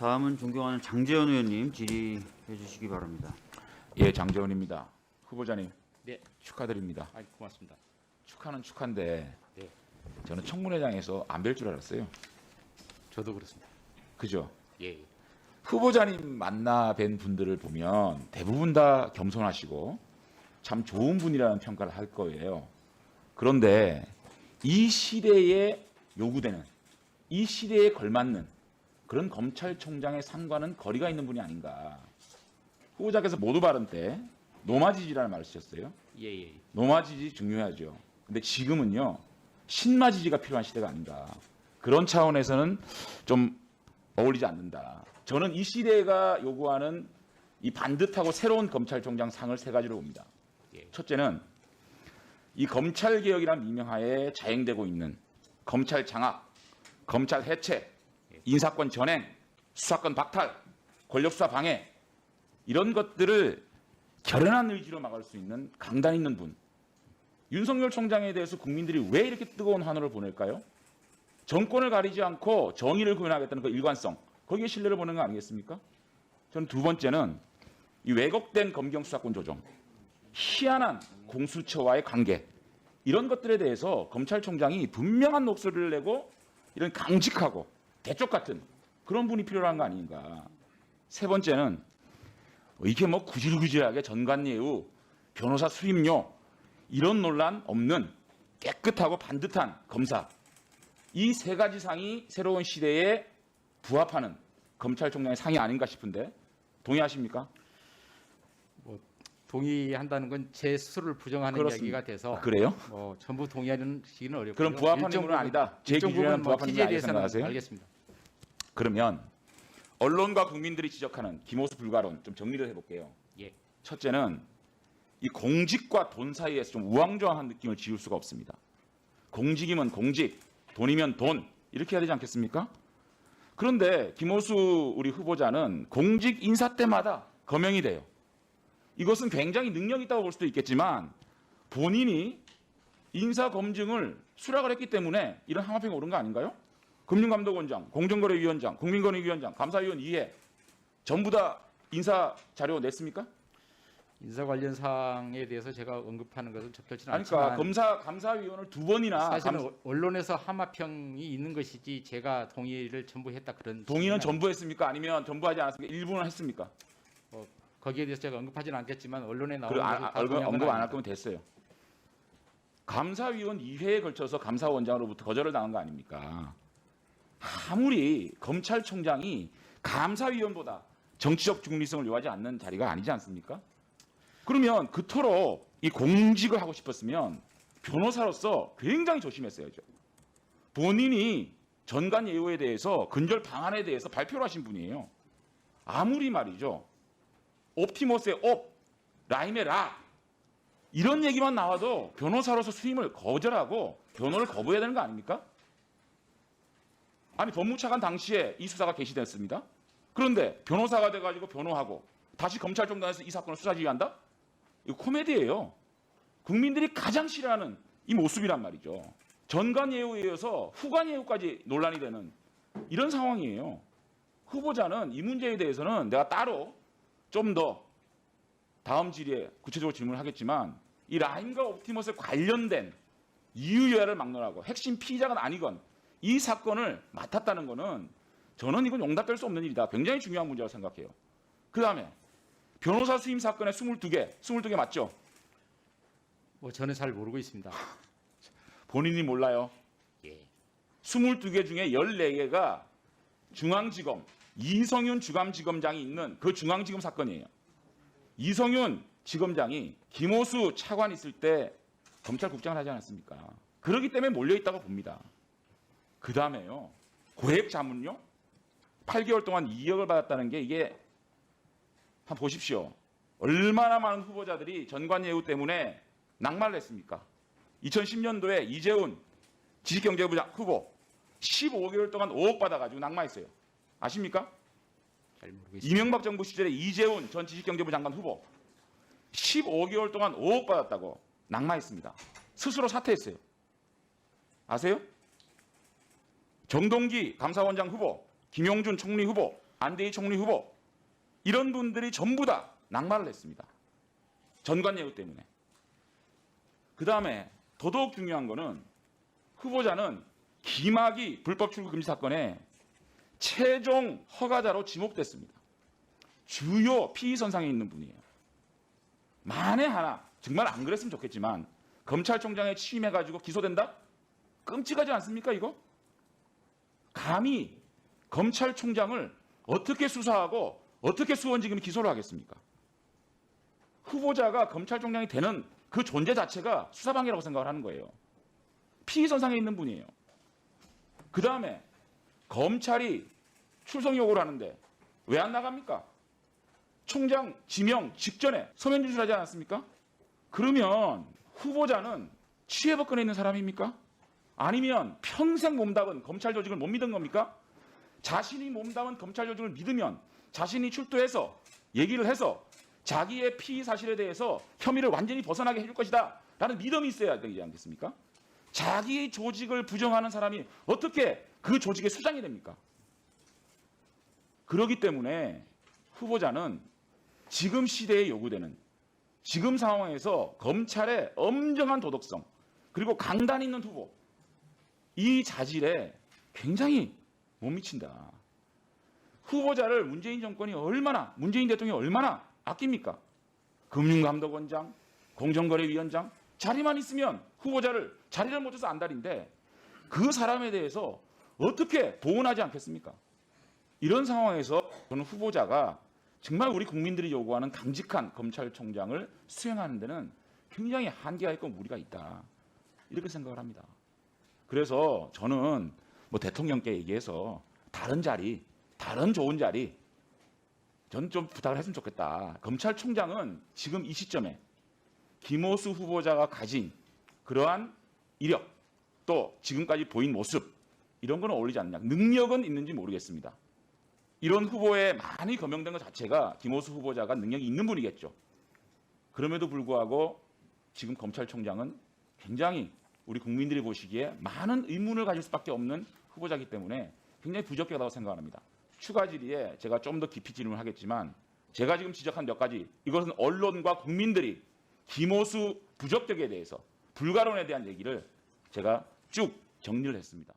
다음은 존경하는 장재현 의원님 질의해 주시기 바랍니다. 예, 장재원입니다. 후보자님 네, 축하드립니다. 아, 고맙습니다. 축하는 축하인데 네. 저는 청문회장에서 안 뵐 줄 알았어요. 저도 그렇습니다. 그죠? 예, 후보자님 만나 뵌 분들을 보면 대부분 다 겸손하시고 참 좋은 분이라는 평가를 할 거예요. 그런데 이 시대에 요구되는 이 시대에 걸맞는 그런 검찰총장의 상관은 거리가 있는 분이 아닌가. 후보자께서 모두 발언 때 노마 지지라는 말을 쓰셨어요. 예, 예. 노마 지지 중요하죠. 근데 지금은요 신마 지지가 필요한 시대가 아닌가. 그런 차원에서는 좀 어울리지 않는다. 저는 이 시대가 요구하는 이 반듯하고 새로운 검찰총장 상을 세 가지로 봅니다. 예. 첫째는 이 검찰 개혁이란 미명하에 자행되고 있는 검찰 장악, 검찰 해체, 인사권 전행, 수사권 박탈, 권력 수사 방해 이런 것들을 결연한 의지로 막을 수 있는 강단 있는 분. 윤석열 총장에 대해서 국민들이 왜 이렇게 뜨거운 환호를 보낼까요? 정권을 가리지 않고 정의를 구현하겠다는 그 일관성, 거기에 신뢰를 보는 거 아니겠습니까? 저는 두 번째는 이 왜곡된 검경 수사권 조정, 희한한 공수처와의 관계 이런 것들에 대해서 검찰총장이 분명한 목소리를 내고 이런 강직하고 대쪽 같은 그런 분이 필요한 거 아닌가. 세 번째는 이렇게 뭐 구질구질하게 전관예우, 변호사 수임료 이런 논란 없는 깨끗하고 반듯한 검사 이 세 가지 상이 새로운 시대에 부합하는 검찰총장의 상이 아닌가 싶은데 동의하십니까? 동의한다는 건제 스스로를 부정하는 그렇습니다. 이야기가 돼서 아, 그래요? 뭐 전부 동의하는 시기는 어렵고 그럼 부합하는 분은 아니다. 제 기준에는 부합하는 분이 아니라고 생각하세요? 알겠습니다. 그러면 언론과 국민들이 지적하는 기모수 불가론 좀 정리를 해볼게요. 예. 첫째는 이 공직과 돈 사이에서 좀 우왕좌왕한 느낌을 지울 수가 없습니다. 공직이면 공직, 돈이면 돈 이렇게 해야 되지 않겠습니까? 그런데 김호수 우리 후보자는 공직 인사 때마다 거명이 돼요. 이것은 굉장히 능력 있다고 볼 수도 있겠지만 본인이 인사 검증을 수락을 했기 때문에 이런 항화평이 오른 거 아닌가요? 금융감독원장, 공정거래위원장, 국민권익위원장, 감사위원 이해 전부 다 인사 자료 냈습니까? 인사 관련 사항에 대해서 제가 언급하는 것은 적절치는 아니, 그러니까 않지만 검사 감사위원을 두 번이나 사실은 감- 언론에서 하마평이 있는 것이지 제가 동의를 전부 했다 그런 동의는 전부 했습니까? 아니면 전부 하지 않았습니까? 일부는 했습니까? 거기에 대해서 제가 언급하지는 않겠지만 언론에 나오는 것을 다 언급, 안 할. 거면 됐어요. 감사위원 2회에 걸쳐서 감사원장으로부터 거절을 당한 거 아닙니까? 아무리 검찰총장이 감사위원보다 정치적 중립성을 요하지 않는 자리가 아니지 않습니까? 그러면 그토록 이 공직을 하고 싶었으면 변호사로서 굉장히 조심했어야죠. 본인이 전관 예우에 대해서 근절 방안에 대해서 발표를 하신 분이에요. 아무리 말이죠. 옵티머스의 옵, 라임의 라 이런 얘기만 나와도 변호사로서 수임을 거절하고 변호를 거부해야 되는 거 아닙니까? 아니 법무차관 당시에 이 수사가 개시됐습니다. 그런데 변호사가 돼가지고 변호하고 다시 검찰총장에서 이 사건을 수사 지휘한다? 이거 코미디예요. 국민들이 가장 싫어하는 이 모습이란 말이죠. 전관 예우에 이어서 후관 예우까지 논란이 되는 이런 상황이에요. 후보자는 이 문제에 대해서는 내가 따로 좀 더 다음 질의에 구체적으로 질문을 하겠지만 이 라임과 옵티머스에 관련된 이유 여야를 막론하고 핵심 피의자가 아니건 이 사건을 맡았다는 거는 저는 이건 용납될 수 없는 일이다. 굉장히 중요한 문제라고 생각해요. 그 다음에 변호사 수임 사건에 22개, 22개 맞죠? 뭐 저는 잘 모르고 있습니다. 본인이 몰라요. 예. 22개 중에 14개가 중앙지검 이성윤 주감지검장이 있는 그 중앙지검 사건이에요. 이성윤 지검장이 김호수 차관 있을 때 검찰국장을 하지 않았습니까? 그러기 때문에 몰려 있다고 봅니다. 그 다음에요. 고액 자문료 8개월 동안 2억을 받았다는 게 이게 한번 보십시오. 얼마나 많은 후보자들이 전관 예우 때문에 낙마를 했습니까? 2010년도에 이재훈 지식경제부장 후보 15개월 동안 5억 받아가지고 낙마했어요. 아십니까? 잘 모르겠습니다. 이명박 정부 시절에 이재훈 전 지식경제부 장관 후보 15개월 동안 5억 받았다고 낙마했습니다. 스스로 사퇴했어요. 아세요? 정동기 감사원장 후보, 김용준 총리 후보 안대희 총리 후보 이런 분들이 전부 다 낙마를 했습니다. 전관 예우 때문에. 그 다음에 더더욱 중요한 거는 후보자는 김학의 불법 출국 금지 사건에 최종 허가자로 지목됐습니다. 주요 피의 선상에 있는 분이에요. 만에 하나 정말 안 그랬으면 좋겠지만 검찰총장에 취임해가지고 기소된다? 끔찍하지 않습니까 이거? 감히 검찰총장을 어떻게 수사하고 어떻게 수원지검이 기소를 하겠습니까? 후보자가 검찰총장이 되는 그 존재 자체가 수사방해라고 생각을 하는 거예요. 피의선상에 있는 분이에요. 그 다음에 검찰이 출석 요구를 하는데 왜 안 나갑니까? 총장 지명 직전에 서면 진술하지 않았습니까? 그러면 후보자는 취해법권에 있는 사람입니까? 아니면 평생 몸담은 검찰 조직을 못 믿은 겁니까? 자신이 몸담은 검찰 조직을 믿으면 자신이 출두해서 얘기를 해서 자기의 피의 사실에 대해서 혐의를 완전히 벗어나게 해줄 것이다 라는 믿음이 있어야 되지 않겠습니까? 자기 조직을 부정하는 사람이 어떻게 그 조직의 수장이 됩니까? 그렇기 때문에 후보자는 지금 시대에 요구되는 지금 상황에서 검찰의 엄정한 도덕성 그리고 강단 있는 후보 이 자질에 굉장히 못 미친다. 후보자를 문재인 정권이 얼마나 문재인 대통령이 얼마나 아낍니까? 금융감독원장, 공정거래위원장 자리만 있으면 후보자를 자리를 못 줘서 안달인데 그 사람에 대해서 어떻게 보온하지 않겠습니까? 이런 상황에서 저는 후보자가 정말 우리 국민들이 요구하는 강직한 검찰총장을 수행하는 데는 굉장히 한계가 있고 무리가 있다. 이렇게 생각을 합니다. 그래서 저는 뭐 대통령께 얘기해서 다른 자리, 다른 좋은 자리 저는 좀 부탁을 했으면 좋겠다. 검찰총장은 지금 이 시점에 김호수 후보자가 가진 그러한 이력 또 지금까지 보인 모습 이런 거는 어울리지 않느냐. 능력은 있는지 모르겠습니다. 이런 후보에 많이 거명된 것 자체가 김호수 후보자가 능력이 있는 분이겠죠. 그럼에도 불구하고 지금 검찰총장은 굉장히 우리 국민들이 보시기에 많은 의문을 가질 수밖에 없는 후보자이기 때문에 굉장히 부적격하다고 생각합니다. 추가 질의에 제가 좀 더 깊이 질문을 하겠지만 제가 지금 지적한 몇 가지 이것은 언론과 국민들이 김호수 부적격에 대해서 불가론에 대한 얘기를 제가 쭉 정리를 했습니다.